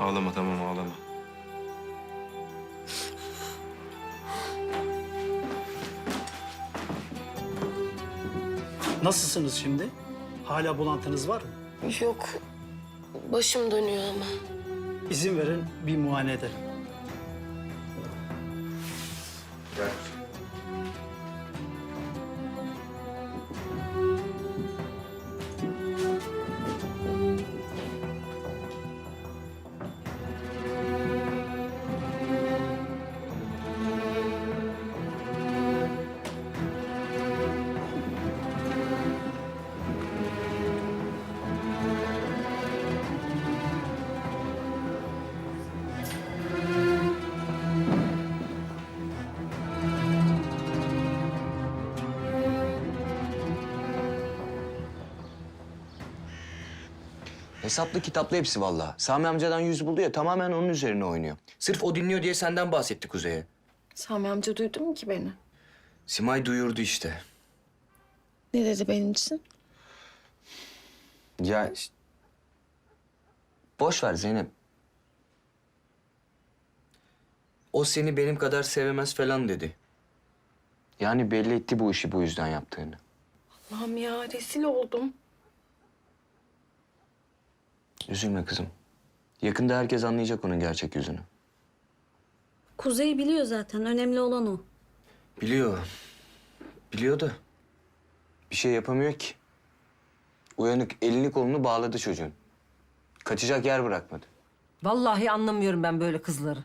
Ağlama tamam ağlama. Nasılsınız şimdi? Hala bulantınız var mı? Yok. Başım dönüyor ama. İzin verin bir muayene edelim. Hesaplı kitaplı hepsi vallahi. Sami amcadan yüz buldu ya tamamen onun üzerine oynuyor. Sırf o dinliyor diye senden bahsetti Kuzey'e. Sami amca duydu mu ki beni? Simay duyurdu işte. Ne dedi benim için? Ya Boş ver Zeynep. O seni benim kadar sevemez falan dedi. Yani belli etti bu işi bu yüzden yaptığını. Allah'ım ya rezil oldum. Üzülme kızım. Yakında herkes anlayacak onun gerçek yüzünü. Kuzey biliyor zaten. Önemli olan o. Biliyor. Biliyor da bir şey yapamıyor ki. Uyanık elini kolunu bağladı çocuğun. Kaçacak yer bırakmadı. Vallahi anlamıyorum ben böyle kızları.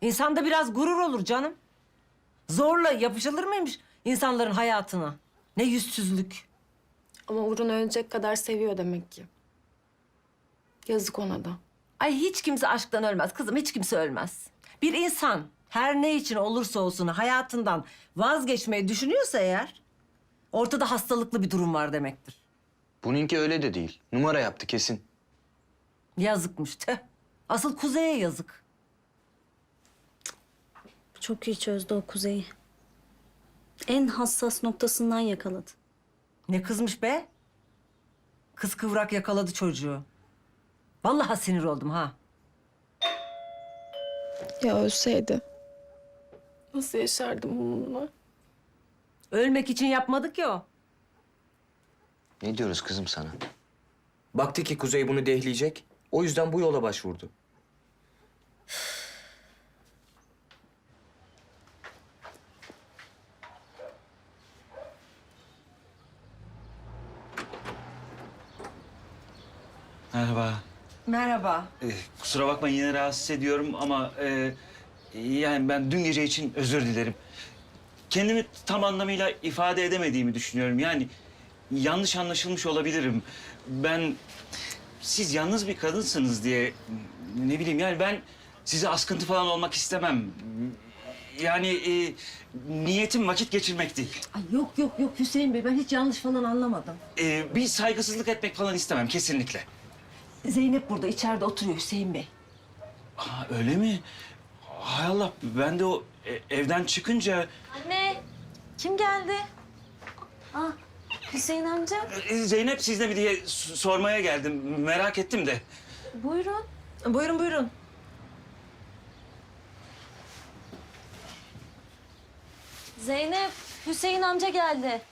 İnsanda biraz gurur olur canım. Zorla yapışılır mıymış insanların hayatına? Ne yüzsüzlük. Ama Uğur'un ölecek kadar seviyor demek ki. Yazık ona da. Ay hiç kimse aşktan ölmez kızım, hiç kimse ölmez. Bir insan her ne için olursa olsun hayatından vazgeçmeyi düşünüyorsa eğer... ...ortada hastalıklı bir durum var demektir. Bununki öyle de değil. Numara yaptı kesin. Yazıkmış tüh. Asıl Kuzey'e yazık. Çok iyi çözdü o Kuzey'i. En hassas noktasından yakaladı. Ne kızmış be? Kız kıvrak yakaladı çocuğu. Vallahi sinir oldum ha. Ya ölseydi. Nasıl yaşardım bununla? Ölmek için yapmadık ya o. Ne diyoruz kızım sana? Baktı ki Kuzey bunu dehleyecek. O yüzden bu yola başvurdu. Merhaba. Merhaba. Ee, kusura bakmayın yine rahatsız ediyorum ama e, yani ben dün gece için özür dilerim. Kendimi tam anlamıyla ifade edemediğimi düşünüyorum. Yani yanlış anlaşılmış olabilirim. Ben siz yalnız bir kadınsınız diye ne bileyim yani ben size askıntı falan olmak istemem. Yani e, niyetim vakit geçirmek değil. Ay yok yok yok Hüseyin Bey ben hiç yanlış falan anlamadım. E, bir saygısızlık etmek falan istemem kesinlikle. Zeynep burada içeride oturuyor Hüseyin Bey. Aa, öyle mi? Hay Allah ben de o e, evden çıkınca Anne! Kim geldi? Ah, Hüseyin amca. e, Zeynep sizde mi diye sormaya geldim. Merak ettim de. Buyurun. Buyurun buyurun. Zeynep, Hüseyin amca geldi.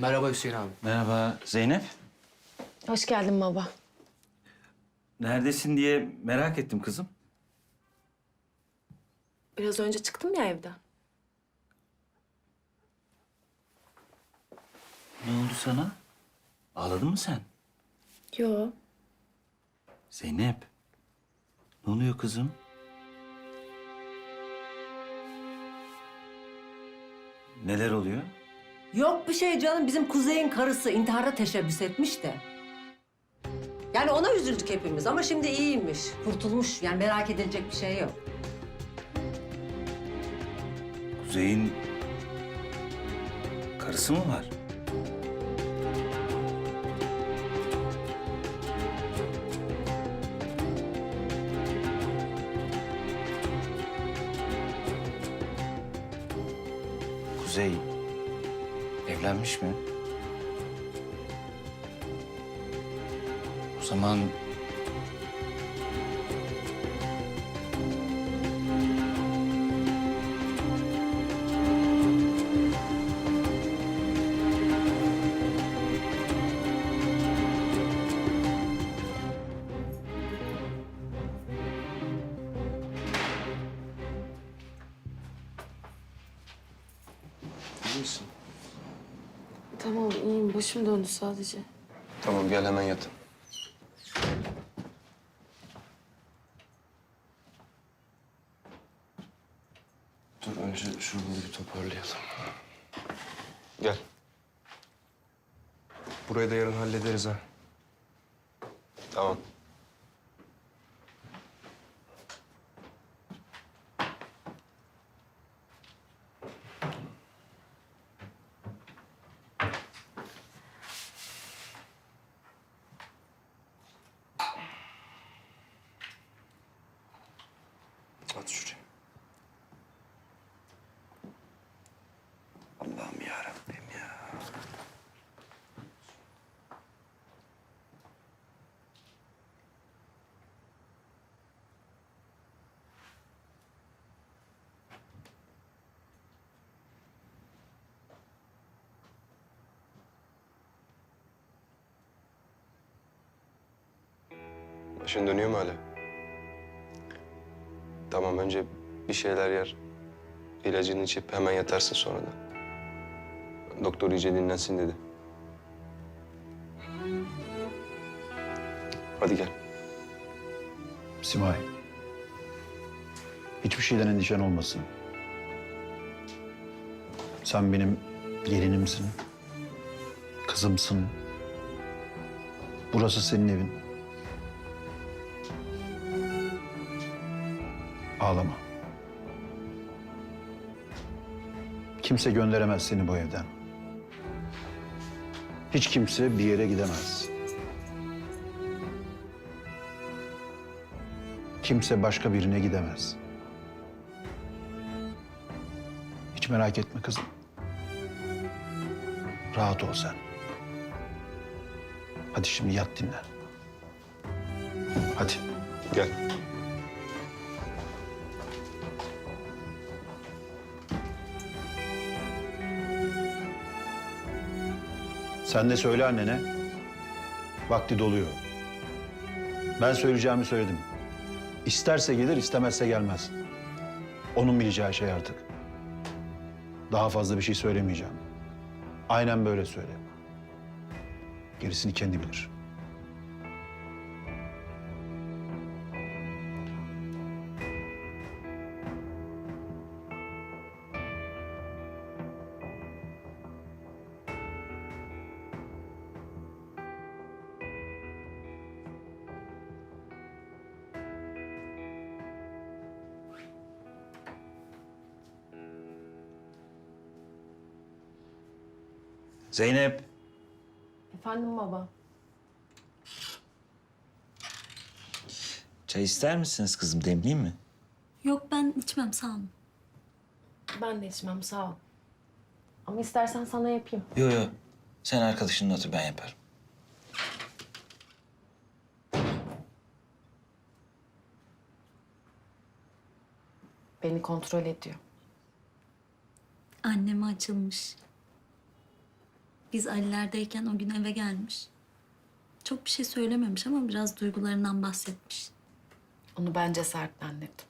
Merhaba Hüseyin abi. Merhaba Zeynep. Hoş geldin baba. Neredesin diye merak ettim kızım. Biraz önce çıktım ya evden. Ne oldu sana? Ağladın mı sen? Yo. Zeynep. Ne oluyor kızım? Neler oluyor? Yok bir şey canım. Bizim Kuzey'in karısı intihara teşebbüs etmiş de. Yani ona üzüldük hepimiz ama şimdi iyiymiş. Kurtulmuş. Yani merak edilecek bir şey yok. Kuzey'in karısı mı var? Kuzey evlenmiş mi? O zaman iyi? Tamam iyiyim. Başım döndü sadece. Tamam gel hemen yat. Dur önce şuraları bir toparlayalım. Gel. Burayı da yarın hallederiz ha. Tamam. Başın dönüyor mu hala? Tamam önce bir şeyler yer. İlacını içip hemen yatarsın sonra da. Doktor iyice dinlensin dedi. Hadi gel. Simay. Hiçbir şeyden endişen olmasın. Sen benim gelinimsin. Kızımsın. Burası senin evin. Ağlama. Kimse gönderemez seni bu evden. Hiç kimse bir yere gidemez. Kimse başka birine gidemez. Hiç merak etme kızım. Rahat ol sen. Hadi şimdi yat dinlen. Hadi. Gel. Sen de söyle annene. Vakti doluyor. Ben söyleyeceğimi söyledim. İsterse gelir, istemezse gelmez. Onun bileceği şey artık. Daha fazla bir şey söylemeyeceğim. Aynen böyle söyle. Gerisini kendi bilir. Zeynep. Efendim baba. Çay ister misiniz kızım? Demleyeyim mi? Yok ben içmem sağ olun. Ben de içmem sağ ol. Ama istersen sana yapayım. Yok yok. Sen arkadaşınla otur ben yaparım. Beni kontrol ediyor. Anneme açılmış. Biz Ali'lerdeyken o gün eve gelmiş. Çok bir şey söylememiş ama biraz duygularından bahsetmiş. Onu ben cesaretlendirdim.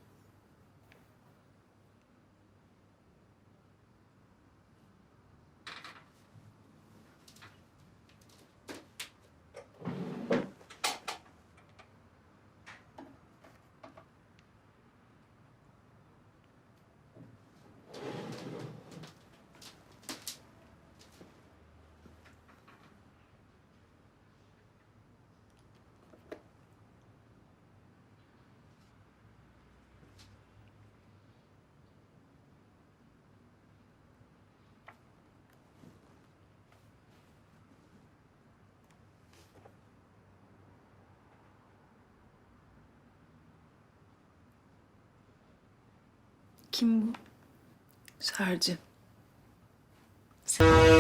Kim bu? Serci. Sen...